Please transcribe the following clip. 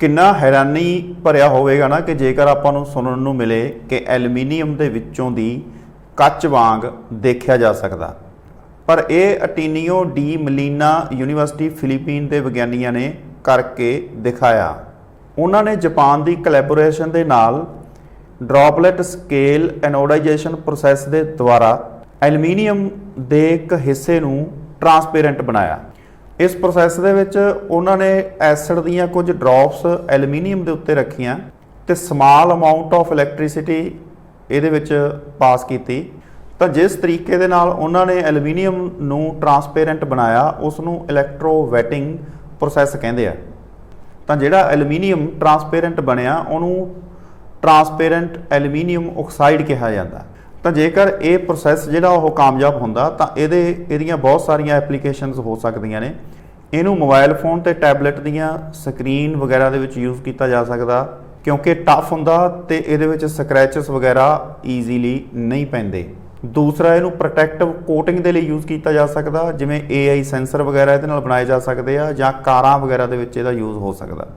ਕਿੰਨਾ ਹੈਰਾਨੀ ਭਰਿਆ ਹੋਵੇਗਾ ਨਾ ਕਿ ਜੇਕਰ ਆਪਾਂ ਨੂੰ ਸੁਣਨ ਨੂੰ ਮਿਲੇ ਕਿ ਐਲੂਮੀਨੀਅਮ ਦੇ ਵਿੱਚੋਂ ਦੀ ਕੱਚ ਵਾਂਗ ਦੇਖਿਆ ਜਾ ਸਕਦਾ। ਪਰ ਇਹ Ateneo de Manila university Philippine ਦੇ ਵਿਗਿਆਨੀਆਂ ਨੇ ਕਰਕੇ ਦਿਖਾਇਆ। ਉਹਨਾਂ ਨੇ ਜਾਪਾਨ ਦੀ ਕੋਲੈਬੋਰੇਸ਼ਨ ਦੇ ਨਾਲ ਡ੍ਰੌਪਲੇਟ ਸਕੇਲ ਐਨੋਡਾਈਜੇਸ਼ਨ ਪ੍ਰੋਸੈਸ ਦੇ ਦੁਆਰਾ ਐਲੂਮੀਨੀਅਮ ਦੇ ਇੱਕ ਹਿੱਸੇ ਨੂੰ ਟ੍ਰਾਂਸਪੇਰੈਂਟ ਬਣਾਇਆ। ਇਸ ਪ੍ਰੋਸੈਸ ਦੇ ਵਿੱਚ ਉਹਨਾਂ ਨੇ ਐਸਿਡ ਦੀਆਂ ਕੁਝ ਡ੍ਰੌਪਸ ਐਲੂਮੀਨੀਅਮ ਦੇ ਉੱਤੇ ਰੱਖੀਆਂ ਤੇ ਸਮਾਲ ਅਮਾਉਂਟ ਆਫ ਇਲੈਕਟ੍ਰਿਸਿਟੀ ਇਹਦੇ ਵਿੱਚ ਪਾਸ ਕੀਤੀ। ਤਾਂ ਜਿਸ ਤਰੀਕੇ ਦੇ ਨਾਲ ਉਹਨਾਂ ਨੇ ਐਲੂਮੀਨੀਅਮ ਨੂੰ ਟਰਾਂਸਪੇਰੈਂਟ ਬਣਾਇਆ ਉਸ ਨੂੰ ਇਲੈਕਟ੍ਰੋਵੈਟਿੰਗ ਪ੍ਰੋਸੈਸ ਕਹਿੰਦੇ ਆ। ਤਾਂ ਜਿਹੜਾ ਐਲੂਮੀਨੀਅਮ ਟਰਾਂਸਪੇਰੈਂਟ ਬਣਿਆ, ਉਹਨੂੰ ਟਰਾਂਸਪੇਰੈਂਟ ਐਲੂਮੀਨੀਅਮ ਆਕਸਾਈਡ ਕਿਹਾ ਜਾਂਦਾ। ਤਾਂ ਜੇਕਰ ਇਹ ਪ੍ਰੋਸੈਸ ਜਿਹੜਾ ਉਹ ਕਾਮਯਾਬ ਹੁੰਦਾ, ਤਾਂ ਇਹਦੇ, ਇਹਦੀਆਂ ਬਹੁਤ ਸਾਰੀਆਂ ਐਪਲੀਕੇਸ਼ਨਸ ਹੋ ਸਕਦੀਆਂ ਨੇ। ਇਹਨੂੰ ਮੋਬਾਈਲ ਫੋਨ ਤੇ ਟੈਬਲੇਟ ਦੀਆਂ ਸਕਰੀਨ ਵਗੈਰਾ ਦੇ ਵਿੱਚ ਯੂਜ਼ ਕੀਤਾ ਜਾ ਸਕਦਾ, ਕਿਉਂਕਿ ਟਫ ਹੁੰਦਾ ਤੇ ਇਹਦੇ ਵਿੱਚ ਸਕ੍ਰੈਚਸ ਵਗੈਰਾ ਈਜ਼ੀਲੀ ਨਹੀਂ ਪੈਂਦੇ। ਦੂਸਰਾ, ਇਹਨੂੰ ਪ੍ਰੋਟੈਕਟਿਵ ਕੋਟਿੰਗ ਦੇ ਲਈ ਯੂਜ਼ ਕੀਤਾ ਜਾ ਸਕਦਾ, ਜਿਵੇਂ AI ਸੈਂਸਰ ਵਗੈਰਾ ਇਹਦੇ ਨਾਲ ਬਣਾਏ ਜਾ ਸਕਦੇ ਆ ਜਾਂ ਕਾਰਾਂ ਵਗੈਰਾ ਦੇ ਵਿੱਚ ਇਹਦਾ ਯੂਜ਼ ਹੋ ਸਕਦਾ।